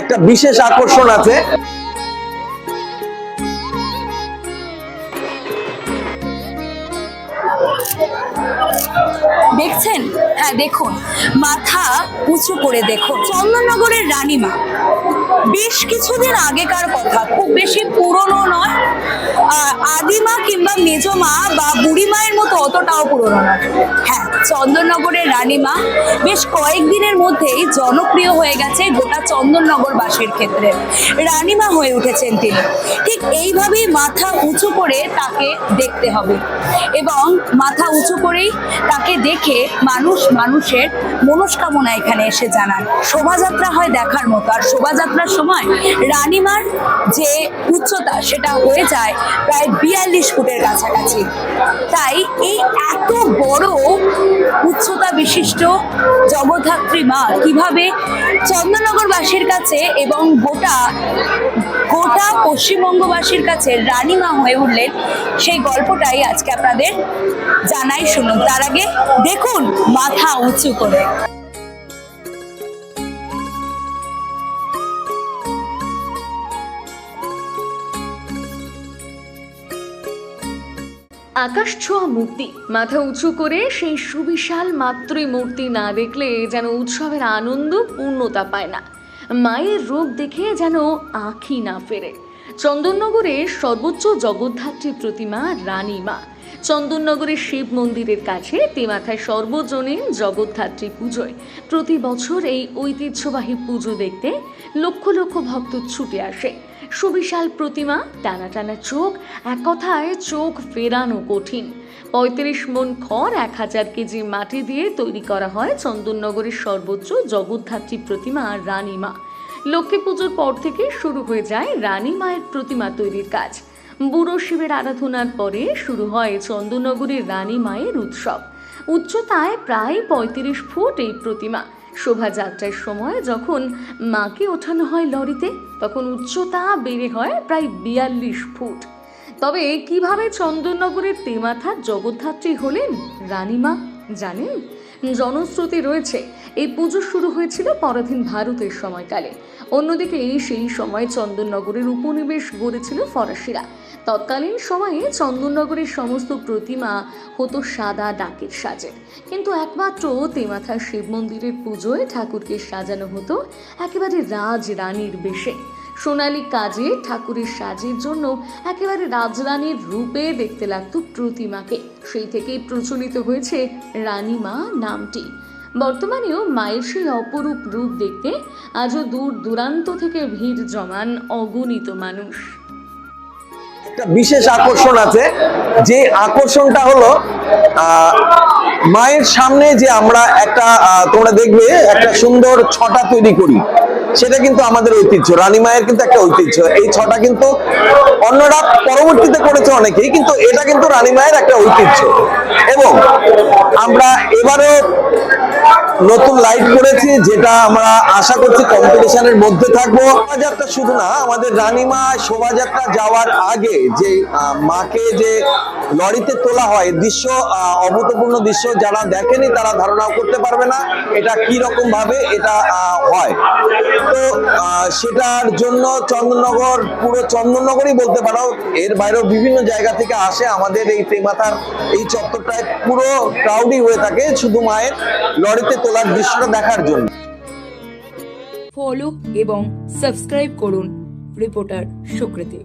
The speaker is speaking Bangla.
একটা বিশেষ আকর্ষণ আছে। দেখছেন? হ্যাঁ দেখুন। মাথা উঁচু করে দেখুন। চন্দননগরের রানীমা। বেশ কিছুদিন আগেকার কথা, খুব বেশি পুরনো নয়। আদিমা কিংবা মেজমা বা বুড়িমায়ের মতো অতটাও পুরনো নয়। হ্যাঁ চন্দননগরের রানীমা। বেশ কয়েকদিনের মধ্যেই জনপ্রিয় হয়ে গেছে গোটা চন্দননগরবাসীর ক্ষেত্রে। রানীমা হয়ে উঠেছেন তিনি। ঠিক এইভাবেই মাথা উঁচু করে তাকে দেখতে হবে। এবং মাথা উঁচু করেই তাকে দেখে মানুষ মানুষের মনস্কামনা এখানে এসে জানান। শোভাযাত্রা হয় দেখার মতো। আর শোভাযাত্রার সময় রানীমার যে উচ্চতা, সেটা হয়ে যায় প্রায় বিয়াল্লিশ ফুটের কাছাকাছি। তাই এই এত বড় বিশিষ্ট জগদ্ধাত্রী মা। কীভাবে চন্দ্রনগরবাসীর কাছে এবং গোটা গোটা পশ্চিমবঙ্গবাসীর কাছে রানী মা হয়ে উঠলেন, সেই গল্পটাই আজকে আপনাদের জানাই শুনুন। তার আগে দেখুন মাথা উঁচু করে। আকাশ ছোঁয়া মূর্তি মাথা উঁচু করে সেই সুবিশাল মাতৃ মূর্তি না দেখলে যেন উৎসবের আনন্দ পূর্ণতা পায় না। মায়ের রূপ দেখে যেন আঁখি না ফেরে। চন্দননগরের সর্বোচ্চ জগদ্ধাত্রী প্রতিমা রানী মা চন্দননগরের শিব মন্দিরের কাছে তেমাথায় সর্বজনীন জগদ্ধাত্রী পুজোয় প্রতি বছর এই ঐতিহ্যবাহী পুজো দেখতে লক্ষ লক্ষ ভক্ত ছুটে আসে। সুবিশাল প্রতিমা, টানা টানা চোখ, এক কথায় চোখ ফেরানো কঠিন। পঁয়ত্রিশ মন খড়, এক হাজার কেজি মাটি দিয়ে তৈরি করা হয় চন্দননগরের সর্বোচ্চ জগদ্ধাত্রী প্রতিমা রানীমা। লক্ষ্মী পুজোর পর থেকে শুরু হয়ে যায় রানী মায়ের প্রতিমা তৈরির কাজ। বুড়ো শিবের আরাধনার পরে শুরু হয় চন্দননগরের রানী মায়ের উৎসব। উচ্চতায় প্রায় পঁয়ত্রিশ ফুট এই প্রতিমা। শোভাযাত্রার সময় যখন মাকে ওঠানো হয় লরিতে, তখন উচ্চতা বেড়ে হয় প্রায় বিয়াল্লিশ ফুট। তবে কীভাবে চন্দননগরের তেমাথার জগদ্ধাত্রী হলেন রানীমা? জানেন? জনশ্রুতি রয়েছে, এই পুজো শুরু হয়েছিল পরাধীন ভারতের সময়কালে। অন্যদিকে এই সেই সময় চন্দননগরের উপনিবেশ গড়েছিল ফরাসিরা। তৎকালীন সময়ে চন্দননগরের সমস্ত প্রতিমা হতো সাদা ডাকের সাজে। কিন্তু একমাত্র তেমাথা শিব মন্দিরের পুজোয় ঠাকুরকে সাজানো হতো একেবারে রাজ রানীর বেশে। সোনালী কাজে, ঠাকুরের সাজের জন্য একেবারে রাজরানীর রূপে দেখতে লাগতো প্রতিমাকে। সেই থেকেই প্রচলিত হয়েছে রানীমা নামটি। বর্তমানেও মায়ের সেই অপরূপ রূপ দেখতে আজও দূর দূরান্ত থেকে ভিড় জমান অগণিত মানুষ। বিশেষ আকর্ষণ আছে, যে আকর্ষণটা হলো মায়ের সামনে যে আমরা একটা তোমরা দেখবে একটা সুন্দর ছটা তৈরি করি। সেটা কিন্তু আমাদের ঐতিহ্য। রানী মায়ের কিন্তু একটা ঐতিহ্য। এই ছটা কিন্তু অন্যরা পরবর্তীতে করেছে অনেকেই, কিন্তু এটা কিন্তু রানী মায়ের একটা ঐতিহ্য। এবং আমরা এবারে নতুন লাইট করেছি, যেটা আমরা আশা করছি কম্পিটিশনের মধ্যে থাকব। শোভাযাত্রা শুধু না, আমাদের রানীমা শোভাযাত্রা যাওয়ার আগে যে মাকে যে লরিতে তোলা হয়, দৃশ্য অভূতপূর্ণ দৃশ্য যারা দেখেনি তারা ধারণাও করতে পারবে না এটা কি রকম ভাবে এটা হয়। তো সেটার জন্য চন্দননগর, পুরো চন্দননগরই বলতে পারো, এর বাইরেও বিভিন্ন জায়গা থেকে আসে আমাদের এই তেমাথার এই চত্বরটায়। পুরো ক্রাউডই হয়ে থাকে, শুধু মায়ের লরিতে তোলার দৃশ্যটা দেখার জন্য। ফলো এবং সাবস্ক্রাইব করুন রিপোর্টার সুকৃতি।